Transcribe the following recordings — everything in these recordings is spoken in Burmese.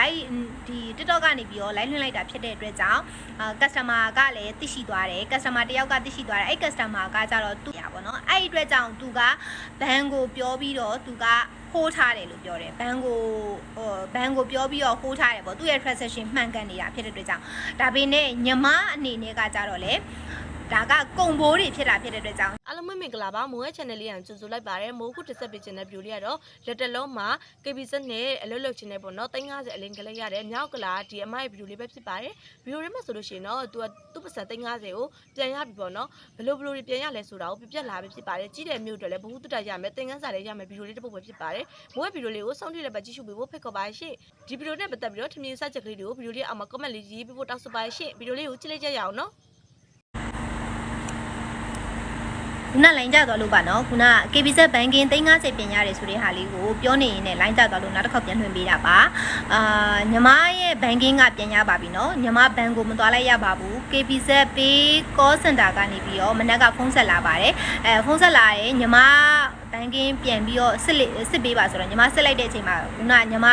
live ဒီ TikTok ကနေပြီးတော့ live လွှင့်လိုက်တာဖြစ်တဲ့အတွက်ကြောင့်အာ customer ကလည်းသိရှိသွားတယ် customer တယောက်ကသိရှိသွားတယ်အဲ့ customer ကကြတော့သူရပါတော့အဲ့ဒီအတွက်ကြောင့်သူကဘန်ကိုပြောပြီးတော့သူကဟိုးထားတယ်လို့ပြောတယ်ဘန်ကိုဟိုဘန်ကိုပြောပြီးတော့ဟိုးထားတယ်ပေါ့သူရဲ့ transaction မှန်ကန်နေတာဖြစ်တဲ့အတွက်ကြောင့်ဒါပေမဲ့ညီမအနေနဲ့ကကြတော့လေဒါကကုံဘိုးတွေဖြစ်တာဖြစ်တဲ့အတွက်ကြောင့်အား လုံးမင်္ဂလာပါမိုးရဲ့ channel လေးကိုကြိုဆိုလိုက်ပါတယ်မိုးခုတစ်ဆက်ပေးခြင်းတဲ့ view လေးကတော့လက်တလုံးမှာ KBZ နဲ့အလုပ်လုပ်ခြင်းနဲ့ပေါ့နော်350အလင်းကလေးရတယ်မြောက်ကလာဒီအမရဲ့ view လေးပဲဖြစ်ပါတယ် view လေးမှာဆိုလို့ရှိရင်တော့သူကသူ့ပတ်စံ350ကိုပြန်ရပြီပေါ့နော်ဘယ်လိုဘယ်လိုတွေပြန်ရလဲဆိုတာကိုပြပြလာပဲဖြစ်ပါတယ်ကြီးတဲ့မြို့အတွက်လည်းဘ ഹു တုတရမယ်သင်ခန်းစာလေးရမယ် view လေးတစ်ပုဒ်ပဲဖြစ်ပါတယ်မိုးရဲ့ view လေးကိုစောင့်ကြည့်လည်းပဲကြည့်ရှုပေးဖို့ဖိတ်ခေါ်ပါရှင့်ဒီ view နဲ့ပတ်သက်ပြီးတော့ထင်မြင်စချက်ကလေးတွေကို view လေးအောက်မှာ comment လေးရေးပေးဖို့တောင်းဆိုပါရှင့် view လေးကိုကြည့်လိုက်ကြရအောင်နော် ခုနလိုင်းကြသွားလို့ပါနော်ခုန KBZ banking 350ပြင်ရတယ်ဆိုတဲ့ဟာလေးကိုပြောနေရင်လည်းလိုင်းကြသွားလို့နောက်တစ်ခေါက်ပြန်လွှင့်ပေးတာပါအာညီမရဲ့ banking ကပြန်ရပါပြီနော်ညီမဘဏ်ကိုမသွားလိုက်ရပါဘူး KBZ pay call center ကနေပြီးတော့မနက်ကဖုန်းဆက်လာပါတယ်အဲဖုန်းဆက်လာရင်ညီမ banking ပြန်ပြီးတော့စစ်လက်စစ်ပေးပါဆိုတော့ညီမစစ်လိုက်တဲ့အချိန်မှာခုနညီမ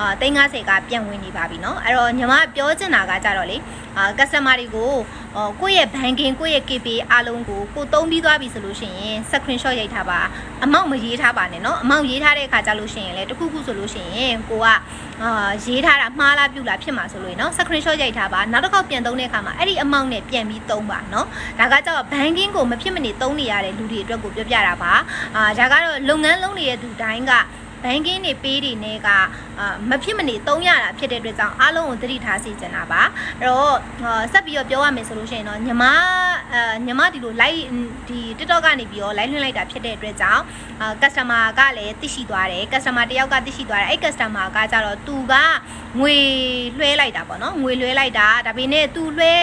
အာ350ကပြန်ဝင်နေပါပြီเนาะအဲ့တော့ညီမပြောချင်တာကကြတော့လေအာ customer တွေကို အော်ကိုယ့်ရဲ့ banking ကိုယ့်ရဲ့ KPay အားလုံးကိုကိုသုံးပြီးသွားပြီဆိုလို့ရှိရင် screenshot ရိုက်ထားပါအမောက်မရေးထားပါနဲ့เนาะအမောက်ရေးထားတဲ့အခါကြလို့ရှိရင်လေတခုခုဆိုလို့ရှိရင်ကိုကအာရေးထားတာမှားလားပြုတ်လားဖြစ်မှာဆိုလို့เนาะ screenshot ရိုက်ထားပါနောက်တစ်ခေါက်ပြန်သုံးတဲ့အခါမှာအဲ့ဒီအမောက်နဲ့ပြန်ပြီးသုံးပါเนาะဒါကကြောင့် banking ကိုမဖြစ်မနေသုံးနေရတဲ့လူတွေအတွက်ကိုပြောပြတာပါအာဒါကတော့လုပ်ငန်းလုံးနေတဲ့သူတိုင်းက ဘန်ကင်းတွေပေးတွေနဲ့ကအာမဖြစ်မနေသုံးရတာဖြစ်တဲ့အတွက်ကြောင့်အားလုံးကိုသတိထားစီချင်တာပါအဲ့တော့အာဆက်ပြီးတော့ပြောရမယ်ဆိုလို့ရှိရင်တော့ညီမအာညီမဒီလို live ဒီ TikTok ကနေပြီးတော့ live လွှင့်လိုက်တာဖြစ်တဲ့အတွက်ကြောင့်အာ customer ကလည်းသိရှိသွားတယ် customer တယောက်ကသိရှိသွားတယ်အဲ့ customer ကကြတော့သူကငွေလွှဲလိုက်တာပေါ့နော်ငွေလွှဲလိုက်တာဒါပေမဲ့သူလွှဲ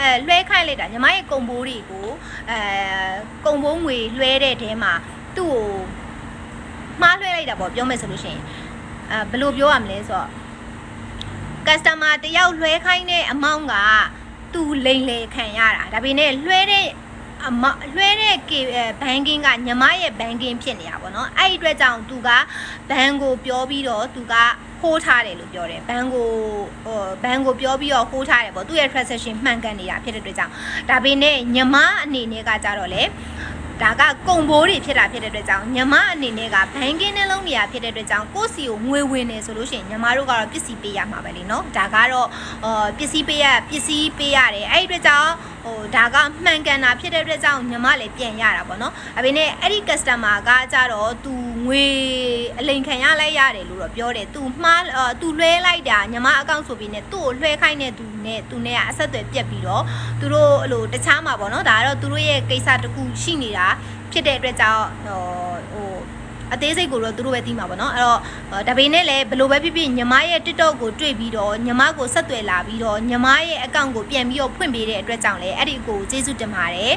အဲလွှဲခိုင်းလိုက်တာညီမရဲ့ကုံဘိုးတွေကိုအဲကုံဘိုးငွေလွှဲတဲ့တဲမှာသူ့ကို မှားလွှဲလိုက်တာပေါ့ပြောမယ်ဆိုလို့ရှိရင်အဲဘယ်လိုပြောရမလဲဆိုတော့ customer တယောက်လွှဲခိုင်းတဲ့အမောင့်ကသူလိန်လေခံရတာဒါပေမဲ့လွှဲတဲ့အမလွှဲတဲ့ကေဘန်ကင်းကညီမရဲ့ဘန်ကင်းဖြစ်နေတာပေါ့နော်အဲ့ဒီအတွက်ကြောင့်သူကဘန်ကိုပြောပြီးတော့သူကဟိုးထားတယ်လို့ပြောတယ်ဘန်ကိုဟိုဘန်ကိုပြောပြီးတော့ဟိုးထားတယ်ပေါ့သူ့ရဲ့ transaction မှန်ကန်နေတာဖြစ်တဲ့အတွက်ကြောင့်ဒါပေမဲ့ညီမအနေနဲ့ကကြတော့လေ ဒါကကုံဘိုးတွေဖြစ်တာဖြစ်တဲ့အတွက်ကြောင့်ညမအနေနဲ့ကဘန်ကင်းနှလုံးနေရာဖြစ်တဲ့အတွက်ကြောင့်ကိုယ့်စီကိုငွေဝင်နေဆိုလို့ရှိရင်ညမတို့ကတော့ပစ္စည်းပေးရမှာပဲလေနော်ဒါကတော့အော်ပစ္စည်းပေးရပစ္စည်းပေးရတယ်အဲ့ဒီအတွက်ကြောင့်ဟိုဒါကမှန်ကန်တာဖြစ်တဲ့အတွက်ကြောင့်ညမလည်းပြန်ရတာပေါ့နော်အပြင်နဲ့အဲ့ဒီ customer ကကြတော့သူ ငွေအလိန်ခံရလိုက်ရတယ်လို့တော့ပြောတယ် तू မှားအော် तू လွှဲလိုက်တာညီမအကောင့်ဆိုပြီးနဲ့သူ့ကိုလွှဲခိုင်းတဲ့သူနဲ့သူနဲ့ကအဆက်အသွယ်ပြက်ပြီးတော့သူတို့အဲ့လိုတခြားမှာပေါ့နော်ဒါကတော့သူတို့ရဲ့ကိစ္စတစ်ခုရှိနေတာဖြစ်တဲ့အတွက်ကြောင့်ဟိုဟို အသေးစိတ်ကိုတော့သူတို့ပဲသိမှာပေါ့နော်အဲ့တော့ဒါပေမဲ့လည်းဘယ်လိုပဲဖြစ်ဖြစ်ညီမရဲ့ TikTok ကိုတွေ့ပြီးတော့ညီမကိုဆက်သွယ်လာပြီးတော့ညီမရဲ့အကောင့်ကိုပြန်ပြီးတော့ဖွင့်ပေးတဲ့အတွက်ကြောင့်လည်းအဲ့ဒီကိုကျေးဇူးတင်ပါတယ်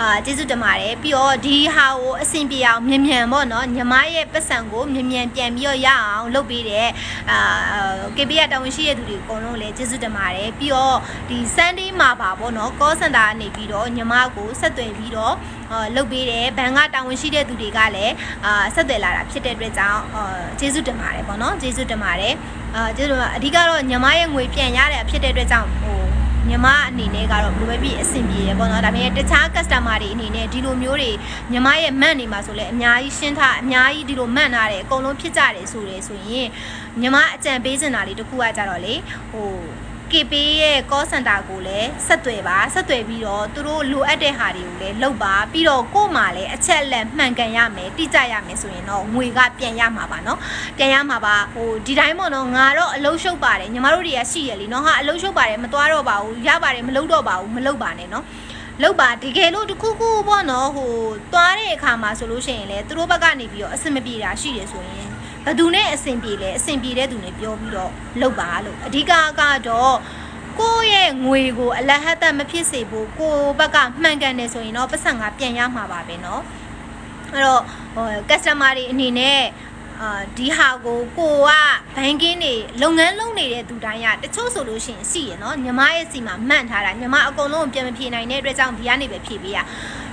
အာကျေးဇူးတင်ပါတယ်ပြီးတော့ဒီဟာကိုအဆင်ပြေအောင်မြန်မြန်ပေါ့နော်ညီမရဲ့ပတ်စံကိုမြန်မြန်ပြန်ပြီးတော့ရအောင်လုပ်ပေးတဲ့အာ KB ကတာဝန်ရှိတဲ့သူတွေအကုန်လုံးလည်းကျေးဇူးတင်ပါတယ်ပြီးတော့ဒီ Sunday မှာပါပေါ့နော် call center ကနေပြီးတော့ညီမကိုဆက်သွယ်ပြီးတော့အာ လုပ်ပေးတယ်ဘဏ်ကတာဝန်ရှိတဲ့သူတွေကလည်းအာဆက်သွယ်လာတာဖြစ်တဲ့အတွက်ကြောင့်အာကျေးဇူးတင်ပါတယ်ပေါ့နော်ကျေးဇူးတင်ပါတယ်အာကျေးဇူးတင်ပါအဓိကတော့ညီမရဲ့ငွေပြန်ရတဲ့ဖြစ်တဲ့အတွက်ကြောင့်ဟိုညီမအနေနဲ့ကတော့ဘယ်လိုပဲဖြစ်အဆင်ပြေတယ်ပေါ့နော်ဒါပေမဲ့တခြား customer တွေအနေနဲ့ဒီလိုမျိုးတွေညီမရဲ့မန့်နေမှာဆိုလဲအများကြီးရှင်းထားအများကြီးဒီလိုမန့်ထားတယ်အကုန်လုံးဖြစ်ကြတယ်ဆိုတယ်ဆိုရင်ညီမအကြံပေးချင်တာလေးတစ်ခုကကြတော့လေဟို KP ရဲ့ call center ကိုလည်းဆက်သွယ်ပါဆက်သွယ်ပြီးတော့သူတို့လိုအပ်တဲ့ဟာတွေကိုလည်းလုပ်ပါပြီးတော့ကို့မှာလည်းအချက်အလက်မှန်ကန်ရမယ်တိကျရမယ်ဆိုရင်တော့ငွေကပြန်ရမှာပါเนาะပြန်ရမှာပါဟိုဒီတိုင်းပေါ့နော်ငါတော့အလုံးရှုပ်ပါတယ်ညီမတို့တွေကရှိရလीเนาะဟာအလုံးရှုပ်ပါတယ်မသွားတော့ပါဘူးရပါတယ်မလုပ်တော့ပါဘူးမလုပ်ပါနဲ့เนาะလောက်ပါတကယ်လို့တခုခုပေါ့နော်ဟိုသွားတဲ့အခါမှာဆိုလို့ရှိရင်လေသူတို့ဘက်ကနေပြီးတော့အဆင်မပြေတာရှိတယ်ဆိုရင် ဘယ်သူနဲ့အဆင်ပြေလဲအဆင်ပြေတဲ့သူနဲ့ပြောပြီးတော့လောက်ပါလို့အဓိကကတော့ကိုယ့်ရဲ့ငွေကိုအလဟတ်သက်မဖြစ်စေဘူးကိုယ့်ဘက်ကမှန်ကန်တယ်ဆိုရင်တော့ပတ်စံကပြန်ရမှာပါပဲเนาะအဲ့တော့ဟို customer တွေအနေနဲ့အာဒီဟာကိုကိုကဘန်ကင်းတွေလုပ်ငန်းလုပ်နေတဲ့သူတိုင်းကတချို့ဆိုလို့ရှိရင်ရှိရနော်ညီမရဲ့စီမှာမှန့်ထားတာညီမအကုန်လုံးကိုပြန်မဖြေနိုင်တဲ့အတွက်ကြောင့်ဒီကနေပဲဖြေပေးရ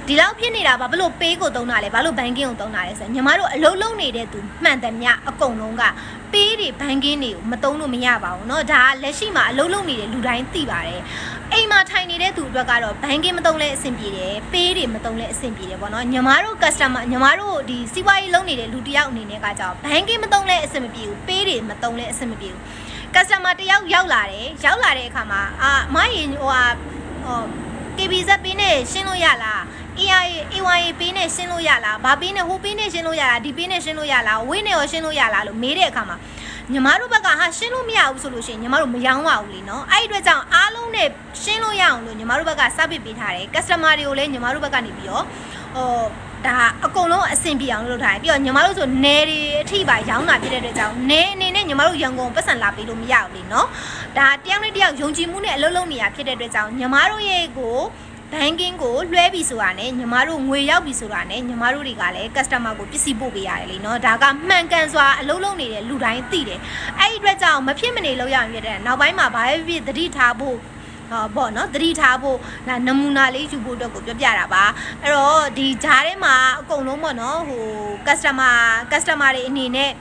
ဒီလောက်ဖြစ်နေတာဘာလို့ပေးကိုတုံးတာလဲဘာလို့ဘန်ကင်းကိုတုံးတာလဲဆိုတော့ညီမတို့အလုံးလုံးနေတဲ့သူမှန်တယ်မြအကုန်လုံးကပေးတွေဘန်ကင်းတွေကိုမတုံးလို့မရပါဘူးเนาะဒါကလက်ရှိမှာအလုံးလုံးနေတဲ့လူတိုင်းသိပါတယ်အိမ်မှာထိုင်နေတဲ့သူအတွက်ကတော့ဘန်ကင်းမတုံးလဲအဆင်ပြေတယ်ပေးတွေမတုံးလဲအဆင်ပြေတယ်ပေါ့နော်ညီမတို့ customer ညီမတို့ဒီစီးပွားရေးလုပ်နေတဲ့လူတစ်ယောက်အနေနဲ့ကကြောင့်ဘန်ကင်းမတုံးလဲအဆင်မပြေဘူးပေးတွေမတုံးလဲအဆင်မပြေဘူး customer တယောက်ရောက်လာတယ်ရောက်လာတဲ့အခါမှာအာအမရင်ဟိုဟာဟို KBZ ပေးနဲ့ရှင်းလို့ရလား AI AYA ပေးနဲ့ရှင်းလို့ရလားဘာပေးနဲ့ဟိုပေးနဲ့ရှင်းလို့ရလားဒီပေးနဲ့ရှင်းလို့ရလားဝင်းနဲ့ရောရှင်းလို့ရလားလို့မေးတဲ့အခါမှာညီမတို့ဘက်ကဟာရှင်းလို့မရဘူးဆိုလို့ရှိရင်ညီမတို့မရောင်းပါဘူးလीเนาะအဲ့ဒီအတွက်ကြောင့်အားလုံးနဲ့ရှင်းလို့ရအောင်လို့ညီမတို့ဘက်ကစပစ်ပေးထားတယ် customer တွေကိုလည်းညီမတို့ဘက်ကနေပြီးတော့ဟိုဒါအကုန်လုံးအဆင်ပြေအောင်လုပ်ထားတယ်ပြီးတော့ညီမတို့ဆိုနယ်တွေအထိပါရောင်းတာဖြစ်တဲ့အတွက်ကြောင့်နယ်အနေနဲ့ညီမတို့ရန်ကုန်ပတ်စံလာပေးလို့မရဘူးလीเนาะဒါတယောက်နဲ့တယောက်ယုံကြည်မှုနဲ့အလုပ်လုပ်နေရဖြစ်တဲ့အတွက်ကြောင့်ညီမတို့ရဲ့ကို ဘန်ကင်းကိုလွှဲပြီဆိုတာနဲ့ညီမတို့ငွေရောက်ပြီဆိုတာနဲ့ညီမတို့တွေကလည်း customer ကိုပစ္စည်းပို့ပေးရတယ်လीနော်ဒါကမှန်ကန်စွာအလုပ်လုပ်နေတဲ့လူတိုင်းသိတယ်အဲ့ဒီအတွက်ကြောင့်မဖြစ်မနေလုပ်ရအောင်ပြတဲ့နောက်ပိုင်းမှာဘာပဲဖြစ်သတိထားဖို့ဟောပေါ့နော်သတိထားဖို့ဒါနမူနာလေးယူဖို့အတွက်ကိုပြောပြတာပါအဲ့တော့ဒီဂျားထဲမှာအကုန်လုံးပေါ့နော်ဟို customer customer တွေအနေနဲ့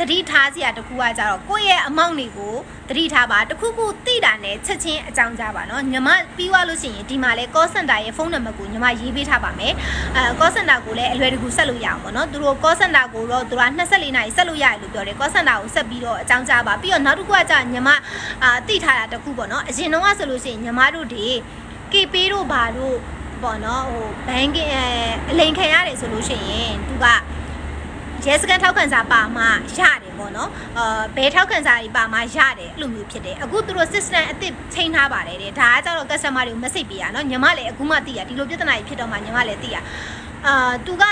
တတိထားစရာတစ်ခုကကြတော့ကိုယ့်ရဲ့အမောင့်တွေကိုတတိထားပါတစ်ခုခုသိတာနဲ့ချက်ချင်းအကြောင်းကြားပါနော်ညီမပြီးွားလို့ရှိရင်ဒီမှာလဲ call center ရဲ့ဖုန်းနံပါတ်ကိုညီမရေးပေးထားပါမယ်အဲ call center ကိုလည်းအလွယ်တကူဆက်လို့ရအောင်ပေါ့နော်သူတို့ call center ကိုတော့သူက24နာရီဆက်လို့ရတယ်လို့ပြောတယ် call center ကိုဆက်ပြီးတော့အကြောင်းကြားပါပြီးတော့နောက်တစ်ခုကကြညီမအာသိထားတာတစ်ခုပေါ့နော်အရင်တော့ကဆိုလို့ရှိရင်ညီမတို့တွေ KP တို့ဘာတို့ပေါ့နော်ဟို banking အလိန်ခံရတယ်ဆိုလို့ရှိရင်သူက ရဲစကန်ထောက်ခံစာပါမှရတယ်ပေါ့နော်အာဘယ်ထောက်ခံစာတွေပါမှရတယ်အဲ့လိုမျိုးဖြစ်တယ်အခုသူတို့ system အစ်စ်ချိန်ထားပါတယ်တဲ့ဒါကကြတော့ customer တွေကို message ပေးရနော်ညီမလည်းအခုမှသိရဒီလိုပြဿနာကြီးဖြစ်တော့မှညီမလည်းသိရအာသူက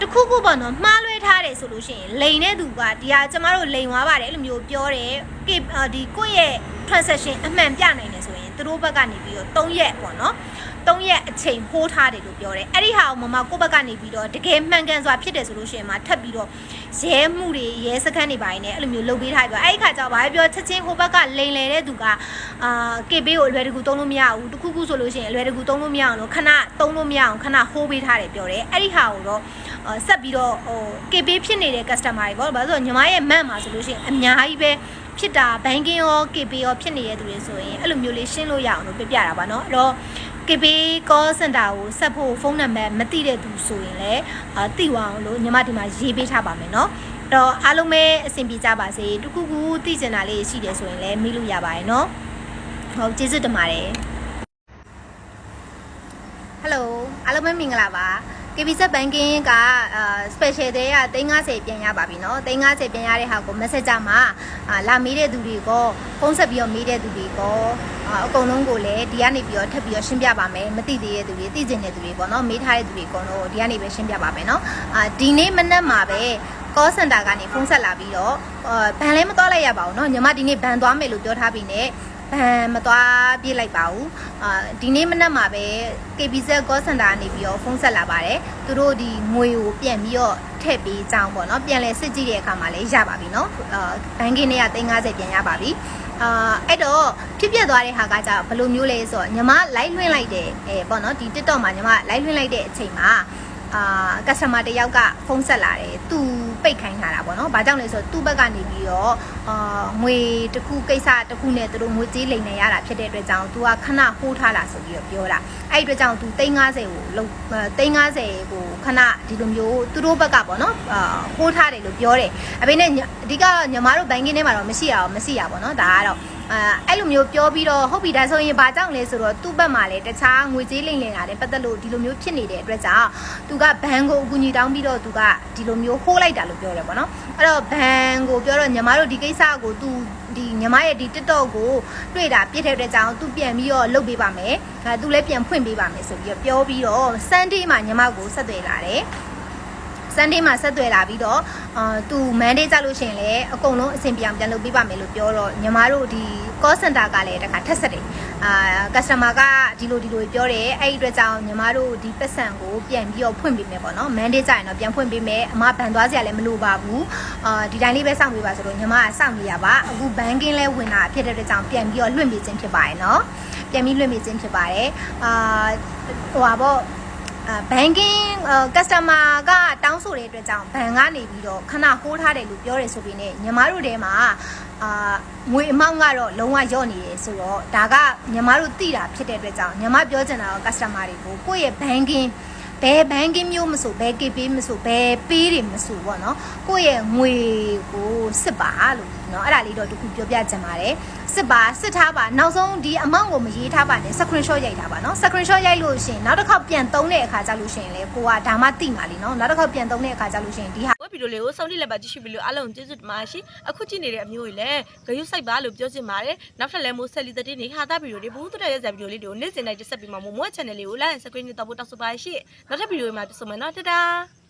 တခုခုပေါ့နော်မှားလွဲထားတယ်ဆိုလို့ရှိရင်လိန်တဲ့သူကဒီဟာကျမတို့လိန်သွားပါတယ်အဲ့လိုမျိုးပြောတယ်ကေဒီကိုယ့်ရဲ့ transaction အမှန်ပြနိုင်တယ်ဆိုရင်သူတို့ဘက်ကနေပြီးတော့3ရက်ပေါ့နော် 3ရက်အချိန်ဟိုးထားတယ်လို့ပြောတယ်အဲ့ဒီဟာကိုမမကိုယ့်ဘက်ကနေပြီးတော့တကယ်မှန်ကန်စွာဖြစ်တယ်ဆိုလို့ရှိရင်မှထပ်ပြီးတော့ရဲမှုတွေရဲစခန်းတွေပိုင်းနဲ့အဲ့လိုမျိုးလုပ်ပေးထားပြီးတော့အဲ့ဒီခါကျတော့ဘာပဲပြောချက်ချင်းဟိုဘက်ကလိန်လေတဲ့သူကအာကေပေးကိုအလွယ်တကူသုံးလို့မရဘူးတခုခုဆိုလို့ရှိရင်အလွယ်တကူသုံးလို့မရအောင်လို့ခဏသုံးလို့မရအောင်ခဏဟိုးပေးထားတယ်ပြောတယ်အဲ့ဒီဟာကိုတော့အာဆက်ပြီးတော့ဟိုကေပေးဖြစ်နေတဲ့ customer တွေပေါ့ဘာလို့လဲဆိုတော့ညီမရဲ့မန့်မှာဆိုလို့ရှိရင်အများကြီးပဲဖြစ်တာဘန်ကင်းရော KP ရောဖြစ်နေတဲ့သူတွေဆိုရင်အဲ့လိုမျိုးလေးရှင်းလို့ရအောင်လို့ပြပြတာပါเนาะအဲ့တော့ KB call center ကိုဆက်ဖို့ဖုန်းနံပါတ်မသိတဲ့သူဆိုရင်လည်းအာသိဝအောင်လို့ညီမဒီမှာရေးပေးထားပါမယ်เนาะအဲ့တော့အားလုံးပဲအဆင်ပြေကြပါစေတခုခုသိချင်တာလေးရှိတယ်ဆိုရင်လည်းမေးလို့ရပါတယ်เนาะဟုတ်ကျေးဇူးတင်ပါတယ်ဟယ်လိုအားလုံးပဲမင်္ဂလာပါ KBZ banking ကအာ special တဲ့က350ပြန်ရပါပြီเนาะ350ပြန်ရတဲ့ဟာကို message မှာအာလာမေးတဲ့သူတွေကိုဖုန်းဆက်ပြီးတော့မေးတဲ့သူတွေကိုအာအကုန်လုံးကိုလည်းဒီကနေပြီးတော့ထပ်ပြီးတော့ရှင်းပြပါမယ်မသိသေးတဲ့သူတွေသိကျင်တဲ့သူတွေပေါ့เนาะမေးထားတဲ့သူတွေအကုန်လုံးဒီကနေပဲရှင်းပြပါမယ်เนาะအာဒီနေ့မနက်မှာပဲ call center ကနေဖုန်းဆက်လာပြီးတော့အာဘန်လည်းမသွားလိုက်ရပါဘူးเนาะညီမဒီနေ့ဘန်သွားမယ်လို့ပြောထားပြီးね ဘန်မသွားပြစ်လိုက်ပါဘူးအာဒီနေ့မနက်မှာပဲ KBZ call center ကနေပြီးတော့ဖုန်းဆက်လာပါတယ်သူတို့ဒီငွေကိုပြန်ပြီးတော့ထည့်ပေးကြအောင်ပေါ့နော်ပြန်လဲစစ်ကြည့်တဲ့အခါမှာလည်းရပါပြီနော်အာဘန်ကင်းတွေက350ပြန်ရပါပြီအာအဲ့တော့ဖြစ်ပြသွားတဲ့ဟာကじゃဘယ်လိုမျိုးလဲဆိုတော့ညီမ live လွှင့်လိုက်တယ်အဲပေါ့နော်ဒီ TikTok မှာညီမ live လွှင့်လိုက်တဲ့အချိန်မှာ အာ customer တယောက်ကဖုန်းဆက်လာတယ်သူပိတ်ခိုင်းထားတာပေါ့နော်။ဘာကြောင့်လဲဆိုတော့သူ့ဘက်ကနေပြီးတော့အာငွေတစ်ခုကိစ္စတစ်ခုနဲ့သူတို့ငွေကြေးလိမ်နေရတာဖြစ်တဲ့အတွက်ကြောင့် तू ကခဏဟိုးထားတာဆိုပြီးတော့ပြောတာ။အဲ့ဒီအတွက်ကြောင့် तू 350ကိုလုံ350ကိုခဏဒီလိုမျိုးသူတို့ဘက်ကပေါ့နော်အာဟိုးထားတယ်လို့ပြောတယ်။အဖေနဲ့အဓိကညီမတို့ဘိုင်းကင်းထဲမှာတော့မရှိရအောင်မရှိရပါတော့နော်။ဒါကတော့အဲအဲ့လိုမျိုးပြောပြီးတော့ဟုတ်ပြီဒါဆိုရင်ဘာကြောင့်လဲဆိုတော့သူ့ဘက်မှာလည်းတခြားငွေကြေးလိမ်လည်တာနဲ့ပတ်သက်လို့ဒီလိုမျိုးဖြစ်နေတဲ့အတွက်ကြောင့်သူကဘန်ကိုအကူအညီတောင်းပြီးတော့သူကဒီလိုမျိုးဟိုးလိုက်တာလို့ပြောတယ်ပေါ့နော်အဲ့တော့ဘန်ကိုပြောတော့ညီမတို့ဒီကိစ္စကိုသူဒီညီမရဲ့ဒီ TikTok ကိုတွေ့တာပြစ်တဲ့အတွက်ကြောင့်သူပြန်ပြီးတော့လုပ်ပေးပါမယ်အဲသူလည်းပြန်ဖွင့်ပေးပါမယ်ဆိုပြီးတော့ပြောပြီးတော့ Sunday မှာညီမကိုဆက်သွယ်လာတယ် Sunday မှာဆက်သွယ်လာပြီးတော့အာသူ Monday ကြလို့ရှိရင်လည်းအကုန်လုံးအဆင်ပြေအောင်ပြန်လုပ်ပေးပါမယ်လို့ပြောတော့ညီမတို့ဒီ call center ကလည်းတခါထက်ဆက်တယ်အာ customer ကဒီလိုဒီလိုပြောတယ်အဲ့ဒီအတွက်ကြောင့်ညီမတို့ဒီပတ်စံကိုပြန်ပြီးတော့ဖွင့်ပေးမယ်ပေါ့နော် Monday ကြရင်တော့ပြန်ဖွင့်ပေးမယ်အမဘန်သွားစရာလည်းမလိုပါဘူးအာဒီတိုင်းလေးပဲစောင့်ပေးပါဆိုတော့ညီမကစောင့်နေရပါအခု banking လဲဝင်တာဖြစ်တဲ့အတွက်ကြောင့်ပြန်ပြီးတော့လွှင့်ပေးခြင်းဖြစ်ပါတယ်နော်ပြန်ပြီးလွှင့်ပေးခြင်းဖြစ်ပါတယ်အာဟိုပါပေါ့အာ banking customer ကတောင်းဆိုတဲ့အတွက်ကြောင့်ဘဏ်ကနေပြီးတော့ခဏဟိုးထားတယ်လို့ပြောတယ်ဆိုပေမဲ့ညီမတို့တဲမှာအာငွေအမောင်းကတော့လုံးဝညော့နေတယ်ဆိုတော့ဒါကညီမတို့သိတာဖြစ်တဲ့အတွက်ကြောင့်ညီမပြောချင်တာက customer တွေကိုကိုယ့်ရဲ့ banking ဘယ် banking မျိုးမဆိုဘယ် KP မဆိုဘယ်ပေးတွေမဆိုပေါ့နော်ကိုယ့်ရဲ့ငွေကိုစစ်ပါလို့နော်အဲ့ဒါလေးတော့တခုပြောပြချင်ပါတယ် စစ်ပါစစ်ထားပါနောက်ဆုံးဒီ amount ကိုမရေးထားပါနဲ့ screenshot ရိုက်ထားပါเนาะ screenshot ရိုက်လို့ရှရင်နောက်တစ်ခေါက်ပြန်သုံးတဲ့အခါကျလို့ရှရင်လေကိုကဒါမှတိမှာလीเนาะနောက်တစ်ခေါက်ပြန်သုံးတဲ့အခါကျလို့ရှရင်ဒီဟာ ဝက်ဗီဒီယိုလေးကိုစောင့်ကြည့်လိုက်ပါကြည့်ရှုပြီးလို့အားလုံးကျေးဇူးတင်ပါတယ်ရှင်အခုကြည့်နေတဲ့အမျိုးကြီးလည်းဂရုစိုက်ပါလို့ပြောချင်ပါတယ်နောက်ထပ်လည်းမိုးဆက်လီတဲ့နေဟာတာဗီဒီယိုလေးဘူးတူတဲ့ရက်ဇာဗီဒီယိုလေးတွေကိုနေ့စဉ်တိုင်းတက်ဆက်ပြီးမှမိုးမွေး channel လေးကို like and subscribe နဲ့တော့ပို့တောက်ဆိုပါရှင်နောက်ထပ်ဗီဒီယိုမှာပြန်ဆုံမယ်နော်တတား